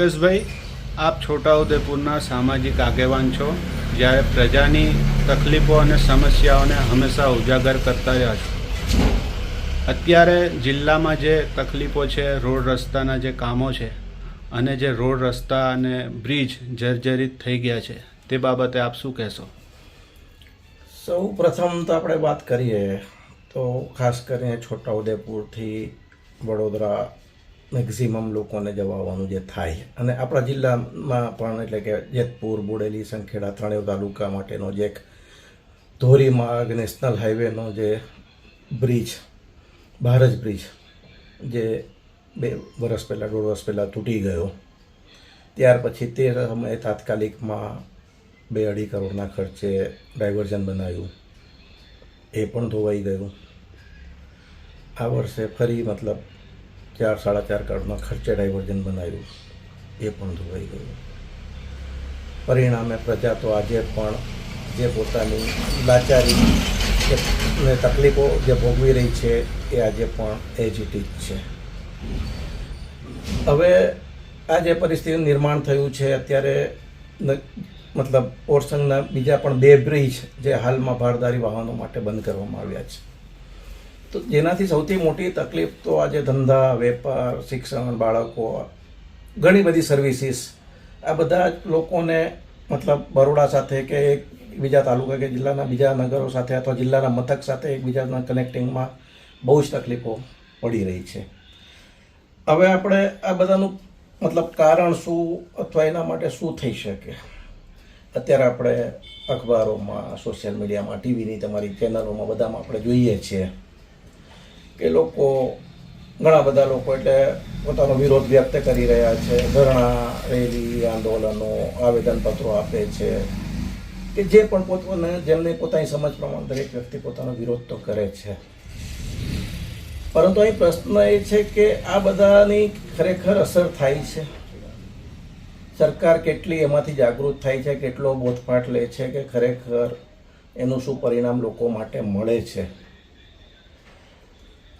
મુકેશભાઈ, આપ છોટાઉદેપુરના સામાજિક આગેવાન છો, જ્યારે પ્રજાની તકલીફો અને સમસ્યાઓને હંમેશા ઉજાગર કરતા રહ્યા છો. અત્યારે જિલ્લામાં જે તકલીફો છે, રોડ રસ્તાના જે કામો છે, અને જે રોડ રસ્તા અને બ્રિજ જર્જરિત થઈ ગયા છે, તે બાબતે આપ શું કહેશો? સૌ પ્રથમ તો આપણે વાત કરીએ, તો ખાસ કરીને છોટાઉદેપુરથી વડોદરા મેક્ઝિમમ લોકોને જવા આવવાનું જે થાય. અને આપણા જિલ્લામાં પણ એટલે કે જેતપુર, બુડેલી, સંખેડા ત્રણેય તાલુકા માટેનો જે એક ધોરીમાર્ગ, નેશનલ હાઈવેનો જે બ્રિજ ભારજ બ્રિજ, જે બે વર્ષ પહેલાં, દોઢ વર્ષ પહેલાં તૂટી ગયો. ત્યાર પછી તે સમયે તાત્કાલિકમાં બે અઢી કરોડના ખર્ચે ડાયવર્ઝન બનાવ્યું. એ પણ ધોવાઈ ગયું. આ વર્ષે ફરી મતલબ ચાર, સાડા ચાર કરોડના ખર્ચે ડાયવર્ઝન બનાવ્યું. એ પણ ધોવાઈ ગયું. પરિણામે પ્રજા તો આજે પણ જે પોતાની લાચારી ને તકલીફો જે ભોગવી રહી છે, એ આજે પણ એજ જ છે. હવે આ જે પરિસ્થિતિનું નિર્માણ થયું છે, અત્યારે મતલબ ઓરસંગના બીજા પણ બે બ્રિજ જે હાલમાં ભારદારી વાહનો માટે બંધ કરવામાં આવ્યા છે. તો જેનાથી સૌથી મોટી તકલીફ તો આજે ધંધા, વેપાર, શિક્ષણ, બાળકો, ઘણી બધી સર્વિસીસ આ બધા લોકોને મતલબ બરોડા સાથે કે એક બીજા તાલુકા કે જિલ્લાના બીજા નગરો સાથે અથવા જિલ્લાના મથક સાથે એકબીજાના કનેક્ટિંગમાં બહુ જ તકલીફો પડી રહી છે. હવે આપણે આ બધાનું મતલબ કારણ શું અથવા એના માટે શું થઈ શકે? અત્યારે આપણે અખબારોમાં સોશિયલ મીડિયામાં ટીવીની તમારી ચેનલોમાં બધામાં આપણે જોઈએ છીએ. કે લોકો, ઘણા બધા લોકો એટલે પોતાનો વિરોધ વ્યક્ત કરી રહ્યા છે, ધરણા, રેલી, આંદોલનો, આવેદનપત્રો આપે છે. કે જે પણ પોતાને જેમને પોતાની સમજ પ્રમાણે દરેક વ્યક્તિ પોતાનો વિરોધ તો કરે છે. પરંતુ અહીં પ્રશ્ન એ છે કે આ બધાની ખરેખર અસર થાય છે? સરકાર કેટલી એમાંથી જાગૃત થાય છે? કેટલો બોધપાઠ લે છે કે ખરેખર એનું શું પરિણામ લોકો માટે મળે છે?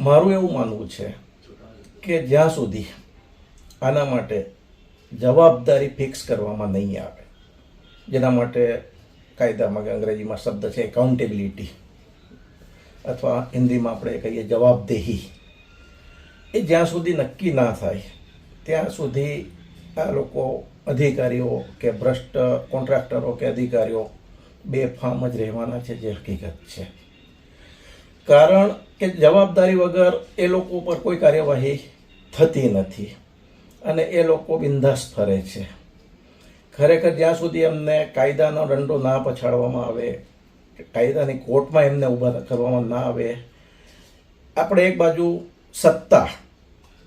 મારું એવું માનવું છે કે જ્યાં સુધી આના માટે જવાબદારી ફિક્સ કરવામાં નહીં આવે, જેના માટે કાયદામાં કે અંગ્રેજીમાં શબ્દ છે એકાઉન્ટેબિલિટી અથવા હિન્દીમાં આપણે કહીએ જવાબદેહી, એ જ્યાં સુધી નક્કી ના થાય, ત્યાં સુધી આ લોકો અધિકારીઓ કે ભ્રષ્ટ કોન્ટ્રાક્ટરો કે અધિકારીઓ બેફામ જ રહેવાના છે, જે હકીકત છે. કારણ કે જવાબદારી વગર એ લોકો ઉપર કોઈ કાર્યવાહી થતી નથી. અને એ લોકો બિંદાસ ફરે છે. ખરેખર જ્યાં સુધી એમને કાયદાનો દંડો ના પછાડવામાં આવે, કાયદાની કોર્ટમાં એમને ઊભા કરવામાં ના આવે, આપણે એક બાજુ સત્તા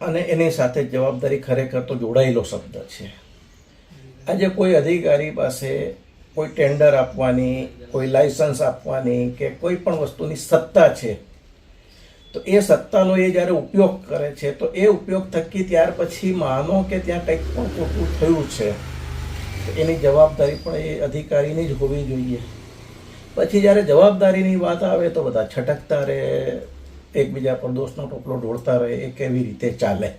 અને એની સાથે જવાબદારી ખરેખર તો જોડાયેલો શબ્દ છે. આજે કોઈ અધિકારી પાસે કોઈ ટેન્ડર આપવાની, કોઈ લાયસન્સ આપવાની કે કોઈ પણ વસ્તુની સત્તા છે તો એ સત્તાનો એ જ્યારે ઉપયોગ કરે છે, તો એ ઉપયોગ થકી ત્યાર પછી માનો કે ત્યાં કંઈક પણ ખોટું થયું છે, તો એની જવાબદારી પણ એ અધિકારીની જ હોવી જોઈએ. પછી જ્યારે જવાબદારીની વાત આવે તો બધા છટકતા રહે, એકબીજા પર દોષનો ટોપલો ઢોળતા રહે, એ કેવી રીતે ચાલે?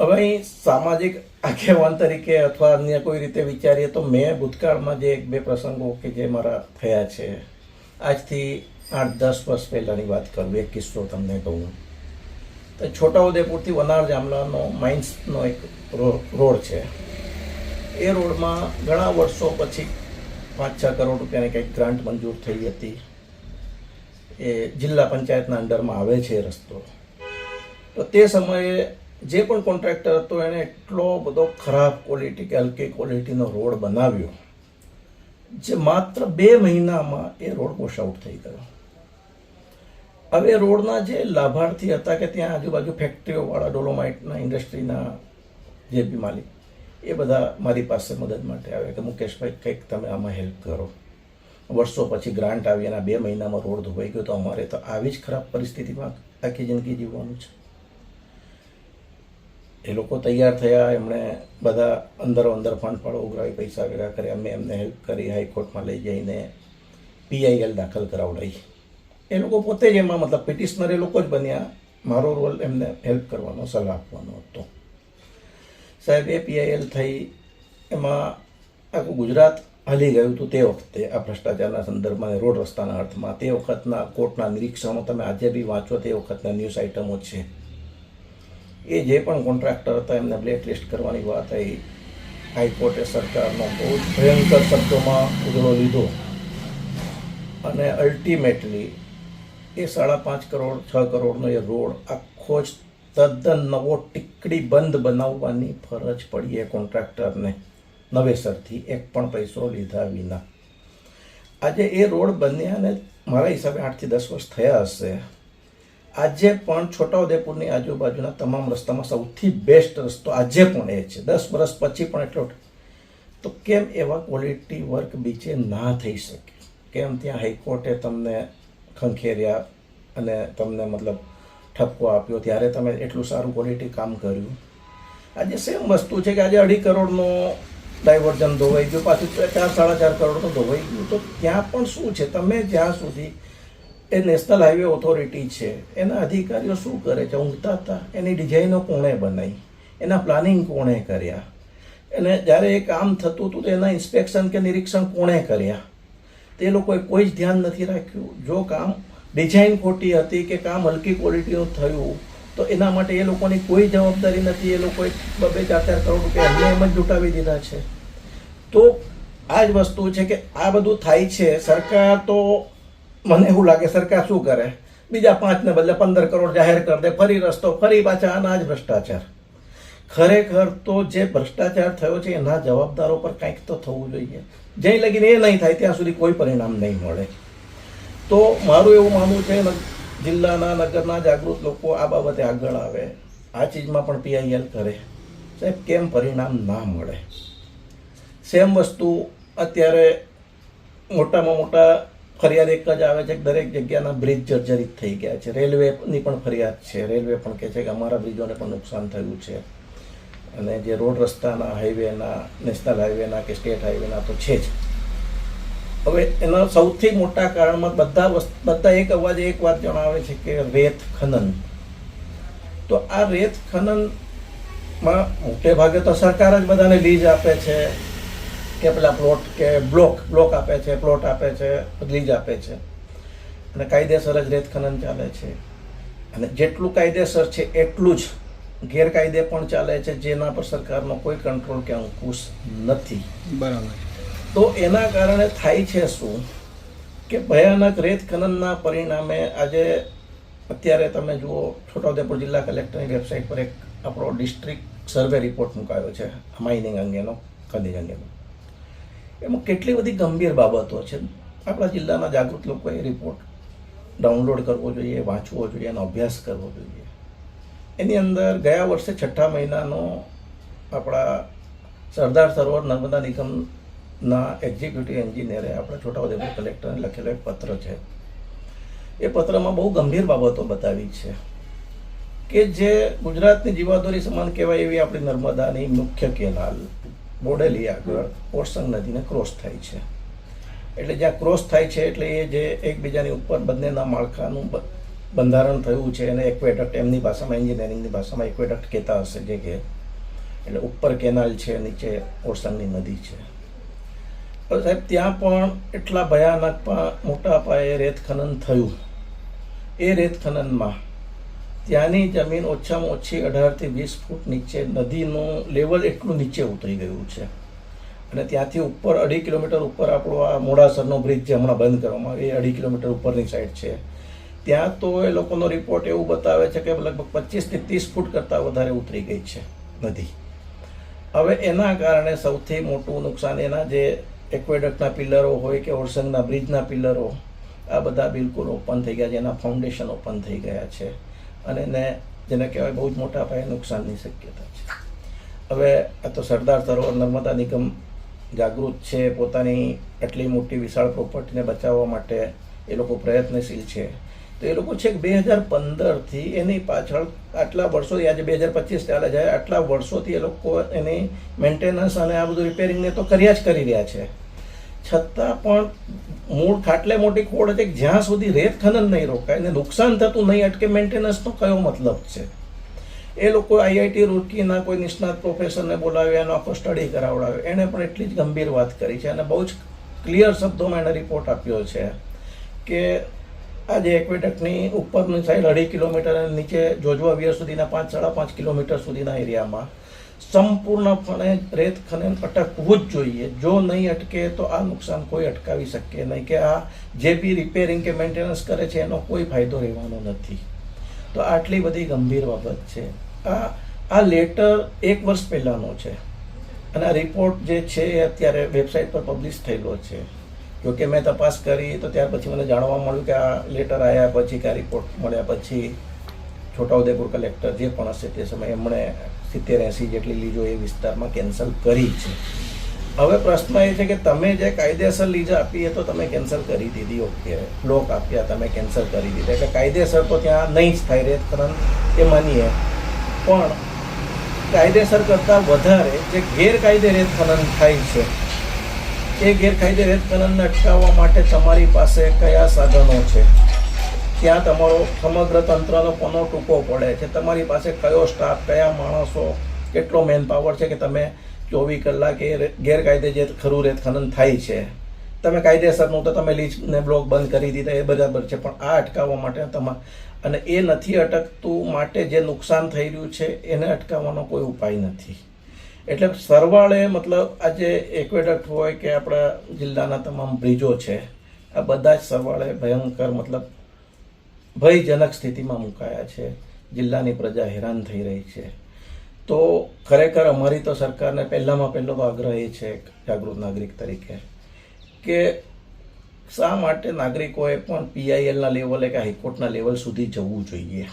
હવે અહીં સામાજિક આગેવાન તરીકે અથવા અન્ય કોઈ રીતે વિચારીએ તો મેં ભૂતકાળમાં જે એક બે પ્રસંગો કે જે મારા થયા છે, આજથી આઠ દસ વર્ષ પહેલાંની વાત કરું, એક કિસ્સો તમને કહું. તો છોટાઉદેપુરથી વનાર જામલાનો માઇન્સનો એક રોડ છે. એ રોડમાં ઘણા વર્ષો પછી પાંચ છ કરોડ રૂપિયાની કંઈક ગ્રાન્ટ મંજૂર થઈ હતી. એ જિલ્લા પંચાયતના અંડરમાં આવે છે એ રસ્તો. તો તે સમયે જે પણ કોન્ટ્રાક્ટર હતો એણે એટલો બધો ખરાબ ક્વોલિટી કે હલકી ક્વોલિટીનો રોડ બનાવ્યો, જે માત્ર બે મહિનામાં એ રોડ વોશ આઉટ થઈ ગયો. હવે રોડના જે લાભાર્થી હતા કે ત્યાં આજુબાજુ ફેક્ટરીઓવાળા, ડોલોમાઇટના, ઇન્ડસ્ટ્રીના જે બી માલિક, એ બધા મારી પાસે મદદ માટે આવે કે મુકેશભાઈ, કંઈક તમે આમાં હેલ્પ કરો. વર્ષો પછી ગ્રાન્ટ આવી એના બે મહિનામાં રોડ ધોવાઈ ગયો તો અમારે તો આવી જ ખરાબ પરિસ્થિતિમાં આખી જિંદગી જીવવાનું છે. એ લોકો તૈયાર થયા, એમણે બધા અંદરો અંદર ફંડ ફાળો ઉઘરાવી, પૈસા ભેગા કર્યા. અમે એમને હેલ્પ કરી, હાઈકોર્ટમાં લઈ જઈને પીઆઈએલ દાખલ કરાવડાવી એ લોકો પોતે જ એમાં મતલબ પિટિશનર એ લોકો જ બન્યા. મારો રોલ એમને હેલ્પ કરવાનો, સલાહ આપવાનો હતો. સાહેબ, એ પીઆઈએલ થઈ, એમાં આખું ગુજરાત હાલી ગયું હતું તે વખતે આ ભ્રષ્ટાચારના સંદર્ભમાં રોડ રસ્તાના અર્થમાં. તે વખતના કોર્ટના નિરીક્ષણો તમે આજે બી વાંચો, તે વખતના ન્યૂઝ આઇટમો છે. એ જે પણ કોન્ટ્રાક્ટર હતા, એમને બ્લેક લિસ્ટ કરવાની વાત આવી હાઈકોર્ટે સરકારનો બહુ જ ભયંકર શબ્દોમાં ઉજળો લીધો. અને અલ્ટિમેટલી એ સાડા પાંચ કરોડ, છ કરોડનો એ રોડ આખો જ તદ્દન નવો ટીકડી બંધ બનાવવાની ફરજ પડી એ કોન્ટ્રાક્ટરને, નવેસરથી એક પણ પૈસો લીધા વિના. આજે એ રોડ બન્યાને મારા હિસાબે આઠથી દસ વર્ષ થયા હશે. આજે પણ છોટાઉદેપુરની આજુબાજુના તમામ રસ્તામાં સૌથી બેસ્ટ રસ્તો આજે પણ એ છે. દસ વર્ષ પછી પણ એટલો તો કેમ એવા ક્વોલિટી વર્ક બીચે ના થઈ શકે? કેમ ત્યાં હાઈકોર્ટે તમને ખંખેર્યા અને તમને મતલબ ઠપકો આપ્યો. ત્યારે તમે એટલું સારું ક્વોલિટી કામ કર્યું. આજે સેમ વસ્તુ છે કે આજે અઢી કરોડનો ડાયવર્ઝન ધોવાઈ ગયું. પાછું ચાર સાડા ચાર કરોડનું ધોવાઈ ગયું. તો ત્યાં પણ શું છે? તમે જ્યાં સુધી એ નેશનલ હાઈવે ઓથોરિટી છે, એના અધિકારીઓ શું કરે છે? ઊંઘતા હતા. એની ડિઝાઇનો કોણે બનાવી એના પ્લાનિંગ કોણે કર્યા? અને જ્યારે એ કામ થતું હતું તો એના ઇન્સ્પેક્શન કે નિરીક્ષણ કોણે કર્યા? તે લોકોએ કોઈ જ ધ્યાન નથી રાખ્યું. જો કામ ડિઝાઇન ખોટી હતી કે કામ હલકી ક્વોલિટીનું થયું, તો એના માટે એ લોકોની કોઈ જવાબદારી નથી. એ લોકોએ બબે ચાર ચાર કરોડ રૂપિયા એમને એમ જ જુટાવી દીધા છે. તો આ જ વસ્તુ છે કે આ બધું થાય છે. સરકાર તો મને એવું લાગે સરકાર શું કરે? બીજા પાંચને બદલે પંદર કરોડ જાહેર કરી દે, ફરી રસ્તો, ફરી પાછા આના જ ભ્રષ્ટાચાર. ખરેખર તો જે ભ્રષ્ટાચાર થયો છે, એના જવાબદારો પર કંઈક તો થવું જોઈએ. જ્યાં લગીને એ નહીં થાય, ત્યાં સુધી કોઈ પરિણામ નહીં મળે. તો મારું એવું માનવું છે જિલ્લાના, નગરના જાગૃત લોકો આ બાબતે આગળ આવે. આ ચીજમાં પણ પીઆઈએલ કરે. સાહેબ, કેમ પરિણામ ના મળે? સેમ વસ્તુ અત્યારે મોટામાં મોટા ફરિયાદ એક જ આવે છે કે દરેક જગ્યાના બ્રિજ જર્જરિત થઈ ગયા છે. રેલવેની પણ ફરિયાદ છે. રેલવે પણ કહે છે કે અમારા બ્રિજોને પણ નુકસાન થયું છે. અને જે રોડ રસ્તાના હાઈવેના, નેશનલ હાઈવેના કે સ્ટેટ હાઈવેના તો છે જ. હવે એના સૌથી મોટા કારણમાં બધા બધા એક અવાજ એક વાત જણાવે છે કે રેત ખનન. તો આ રેત ખનનમાં મોટે ભાગે તો સરકાર જ બધાને લીઝ આપે છે કે પેલા પ્લોટ, કે બ્લોક બ્લોક આપે છે, પ્લોટ આપે છે લીજ આપે છે. અને કાયદેસર જ રેત ખનન ચાલે છે. અને જેટલું કાયદેસર છે એટલું જ ગેરકાયદે પણ ચાલે છે જેના પર સરકારનો કોઈ કંટ્રોલ કે અંકુશ નથી. બરાબર. તો એના કારણે થાય છે શું? કે ભયાનક રેત ખનનના પરિણામે આજે અત્યારે તમે જુઓ છોટાઉદેપુર જિલ્લા કલેક્ટરની વેબસાઇટ પર એક આપણો ડિસ્ટ્રિક્ટ સર્વે રિપોર્ટ મુકાયો છે માઇનિંગ અંગેનો ખનીજ અંગેનો. એમાં કેટલી બધી ગંભીર બાબતો છે. આપણા જિલ્લાના જાગૃત લોકોએ રિપોર્ટ ડાઉનલોડ કરવો જોઈએ વાંચવો જોઈએ એનો અભ્યાસ કરવો જોઈએ. એની અંદર ગયા વર્ષે છઠ્ઠા મહિનાનો આપણા સરદાર સરોવર નર્મદા નિગમના એક્ઝિક્યુટિવ એન્જિનિયરે આપણા છોટાઉદેપુર કલેક્ટરને લખેલો એક પત્ર છે. એ પત્રમાં બહુ ગંભીર બાબતો બતાવી છે કે જે ગુજરાતની જીવાદોરી સમાન કહેવાય એવી આપણી નર્મદાની મુખ્ય કેનાલ, બોડેલી આગળ ઓરસંગ નદીને ક્રોસ થાય છે. એટલે જ્યાં ક્રોસ થાય છે એટલે એ જે એકબીજાની ઉપર બંનેના માળખાનું બંધારણ થયું છે એને એક્વેડક્ટ એમની ભાષામાં, એન્જિનિયરિંગની ભાષામાં એક્વેડક્ટ કહેતા હશે જે કે, એટલે ઉપર કેનાલ છે, નીચે ઓરસંગની નદી છે. પણ સાહેબ, ત્યાં પણ એટલા ભયાનક મોટા પાયે રેત ખનન થયું. એ રેત ખનનમાં ત્યાંની જમીન ઓછામાં ઓછી અઢારથી વીસ ફૂટ નીચે નદીનું લેવલ એટલું નીચે ઉતરી ગયું છે. અને ત્યાંથી ઉપર અઢી કિલોમીટર ઉપર આપણો આ મોડાસરનો બ્રિજ જે હમણાં બંધ કરવામાં એ અઢી કિલોમીટર ઉપરની સાઈડ છે. ત્યાં તો એ લોકોનો રિપોર્ટ એવું બતાવે છે કે લગભગ પચીસથી ત્રીસ ફૂટ કરતાં વધારે ઉતરી ગઈ છે નદી. હવે એના કારણે સૌથી મોટું નુકસાન એના જે એક્વેડક્ટના પિલરો હોય કે ઓરસંગના બ્રિજના પિલરો આ બધા બિલકુલ ઓપન થઈ ગયા છે, એના ફાઉન્ડેશન ઓપન થઈ ગયા છે અને એને, જેને કહેવાય બહુ જ મોટા પાયે નુકસાનની શક્યતા છે. હવે આ તો સરદાર સરોવર નર્મદા નિગમ જાગૃત છે, પોતાની આટલી મોટી વિશાળ પ્રોપર્ટીને બચાવવા માટે એ લોકો પ્રયત્નશીલ છે. તો એ લોકો છેક બે હજાર પંદરથી એની પાછળ આટલા વર્ષોથી, આજે બે હજાર પચીસ ચાલે છે, આટલા વર્ષોથી એ લોકો એની મેન્ટેનન્સ અને આ બધું રિપેરિંગને તો કર્યા જ કરી રહ્યા છે. છતાં પણ મૂળ ખાટલે મોટી ખોડ છે જ્યાં સુધી રેત ખનન નહીં રોકાય ને નુકસાન થતું નહીં અટકે મેન્ટેનન્સનો કયો મતલબ છે? એ લોકો આઈઆઈટી રૂરકીના કોઈ નિષ્ણાત પ્રોફેસરને બોલાવ્યા, એનો આખો સ્ટડી કરાવડાવ્યો. એણે પણ એટલી જ ગંભીર વાત કરી છે અને બહુ જ ક્લિયર શબ્દોમાં એણે રિપોર્ટ આપ્યો છે કે આ જે એક્વેડકની ઉપરની સાઈડ અઢી કિલોમીટર અને નીચે જોજવા વિયર સુધીના પાંચ, સાડા પાંચ કિલોમીટર સુધીના એરિયામાં સંપૂર્ણપણે રેત, ખનન અટકવું જ જોઈએ. જો નહીં અટકે તો આ નુકસાન કોઈ અટકાવી શકે નહીં કે આ જે બી રિપેરિંગ કે મેન્ટેનન્સ કરે છે એનો કોઈ ફાયદો રહેવાનો નથી. તો આટલી બધી ગંભીર બાબત છે. આ આ લેટર એક વર્ષ પહેલાંનો છે. અને આ રિપોર્ટ જે છે એ અત્યારે વેબસાઇટ પર પબ્લિશ થયેલો છે. જોકે મેં તપાસ કરી તો ત્યાર પછી મને જાણવા મળ્યું કે આ લેટર આવ્યા પછી કે આ રિપોર્ટ મળ્યા પછી છોટાઉદેપુર કલેક્ટર જે પણ હશે તે સમયે એમણે સિત્તેર એંસી જેટલી લીજો એ વિસ્તારમાં કેન્સલ કરી છે. હવે પ્રશ્ન એ છે કે તમે જે કાયદેસર લીજ આપી તો તમે કેન્સલ કરી દીધી, ઓકે. બ્લોક આપ્યા, તમે કેન્સલ કરી દીધા. એટલે કાયદેસર તો ત્યાં નહીં જ થાય રેત ખનન એ માનીએ. પણ કાયદેસર કરતાં વધારે જે ગેરકાયદે રેત ખનન થાય છે એ ગેરકાયદે રેત અટકાવવા માટે તમારી પાસે કયા સાધનો છે? ત્યાં તમારો સમગ્ર તંત્રનો પનો ટૂંકો પડે છે? તમારી પાસે કયો સ્ટાફ કયા માણસો, કેટલો મેન પાવર છે કે તમે ચોવીસ કલાકે એ ગેરકાયદે જે ખરું રેત ખનન થાય છે? તમે કાયદેસરનું તો તમે લીચને બ્લોક બંધ કરી દીધા, એ બરાબર છે, પણ આ અટકાવવા માટે તમારે અને એ નથી અટકતું માટે જે નુકસાન થઈ રહ્યું છે, એને અટકાવવાનો કોઈ ઉપાય નથી. એટલે સરવાળે મતલબ આજે એક્વેડક્ટ હોય કે આપણા જિલ્લાના તમામ બ્રિજો છે, આ બધા જ સરવાળે ભયંકર મતલબ ભયજનક સ્થિતિમાં મુકાયા છે, જિલ્લાની પ્રજા હેરાન થઈ રહી છે. તો ખરેખર અમારી તો સરકારને પહેલામાં પહેલો તો આગ્રહ એ છે જાગૃત નાગરિક તરીકે કે શા માટે નાગરિકોએ પણ પીઆઈએલના લેવલે કે હાઈકોર્ટના લેવલ સુધી જવું જોઈએ?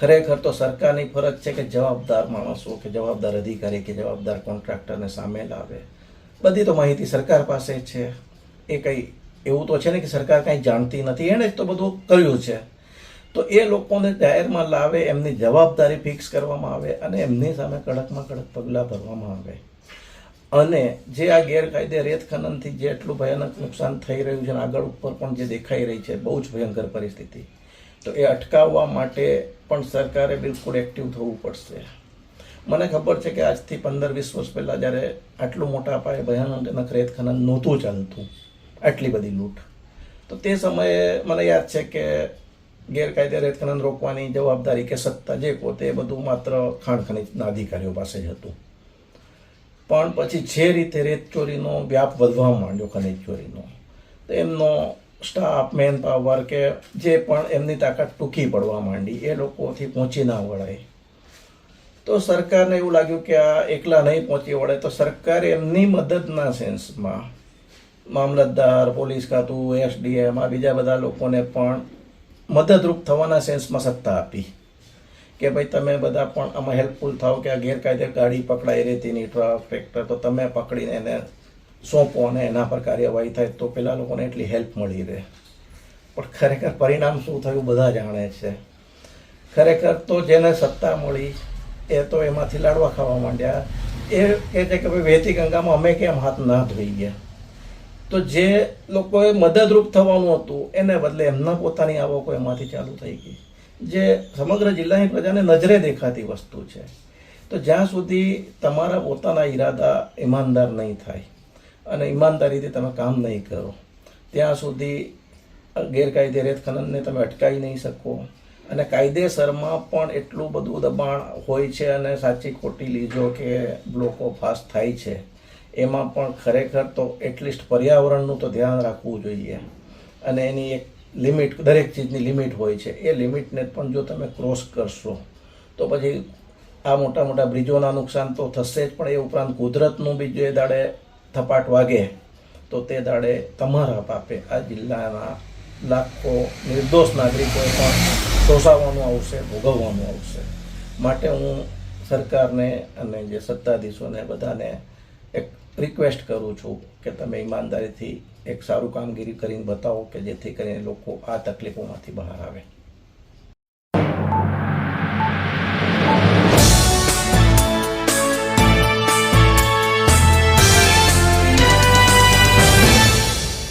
ખરેખર તો સરકારની ફરજ છે કે જવાબદાર માણસો કે જવાબદાર અધિકારી, કે જવાબદાર કોન્ટ્રાક્ટરને સામે લાવે. બધી તો માહિતી સરકાર પાસે છે. એ કંઈ એવું તો છે ને કે સરકાર કાંઈ જાણતી નથી. એણે જ તો બધું કર્યું છે. તો એ લોકોને જાહેરમાં લાવે, એમની જવાબદારી ફિક્સ કરવામાં આવે અને એમની સામે કડકમાં કડક પગલાં ભરવામાં આવે. અને જે આ ગેરકાયદે રેત ખનનથી જે એટલું ભયાનક નુકસાન થઈ રહ્યું છે આગળ ઉપર પણ જે દેખાઈ રહી છે, બહુ જ ભયંકર પરિસ્થિતિ. તો એ અટકાવવા માટે પણ સરકારે બિલકુલ એક્ટિવ થવું પડશે. મને ખબર છે કે આજથી પંદર વીસ વર્ષ પહેલાં જ્યારે આટલું મોટા પાયે ભયાનક રેત ખનન નહોતું ચાલતું, આટલી બધી લૂંટ. તો તે સમયે મને યાદ છે કે ગેરકાયદે રેત ખનન રોકવાની જવાબદારી કે સત્તા જે પોતે એ બધું માત્ર ખાણ ખનીજના અધિકારીઓ પાસે જ હતું. પણ પછી જે રીતે રેત ચોરીનો વ્યાપ વધવા માંડ્યો, ખનીજ ચોરીનો, તો એમનો સ્ટાફ મેન પાવર કે જે પણ એમની તાકાત ટૂંકી પડવા માંડી, એ લોકોથી પહોંચી ના વળાય. તો સરકારને એવું લાગ્યું કે આ એકલા નહીં પહોંચી વળે, તો સરકારે એમની મદદના સેન્સમાં મામલતદાર, પોલીસ ખાતું એસડીએમ, આ બીજા બધા લોકોને પણ મદદરૂપ થવાના સેન્સમાં સત્તા આપી કે ભાઈ તમે બધા પણ આમાં હેલ્પફુલ થાઓ કે આ ગેરકાયદે ગાડી પકડાઈ રેતીની ટ્રક ટ્રેક્ટર, તો તમે પકડીને એને સોંપો અને એના પર કાર્યવાહી થાય તો પેલા લોકોને એટલી હેલ્પ મળી રહે. પણ ખરેખર પરિણામ શું થયું બધા જાણે છે. ખરેખર તો જેને સત્તા મળી એ તો એમાંથી લાડવા ખાવા માંડ્યા. એ કહે છે કે ભાઈ વહેતી ગંગામાં અમે કેમ હાથ ના ધોઈ ગયા? તો જે લોકોએ મદદરૂપ થવાનું હતું એને બદલે એમના પોતાની આવકો એમાંથી ચાલુ થઈ ગઈ. જે સમગ્ર જિલ્લાની પ્રજાને નજરે દેખાતી વસ્તુ છે. તો જ્યાં સુધી તમારા પોતાના ઈરાદા ઈમાનદાર નહીં થાય અને ઈમાનદારીથી તમે કામ નહીં કરો. ત્યાં સુધી ગેરકાયદે રેત ખનનને તમે અટકાવી નહીં શકો. અને કાયદેસરમાં પણ એટલું બધું દબાણ હોય છે અને સાચી ખોટી લીજો કે બ્લોકો ફાસ્ટ થાય છે. એમાં પણ ખરેખર તો એટલીસ્ટ પર્યાવરણનું તો ધ્યાન રાખવું જોઈએ. અને એની એક લિમિટ, દરેક ચીજની લિમિટ હોય છે. એ લિમિટને પણ જો તમે ક્રોસ કરશો, તો પછી આ મોટા મોટા બ્રિજોના નુકસાન તો થશે જ, પણ એ ઉપરાંત કુદરતનું બી જે દાડે થપાટ વાગે, તો તે દાડે તમારા પાપે આ જિલ્લાના લાખો નિર્દોષ નાગરિકોએ પણ શોષાવવાનું આવશે, ભોગવવાનું આવશે. માટે હું સરકારને અને જે સત્તાધીશોને બધાને એક રિક્વેસ્ટ કરું છું કે તમે ઈમાનદારીથી એક સારું કામગીરી કરીને બતાવો કે જેથી કરીને લોકો આ તકલીફોમાંથી બહાર આવે.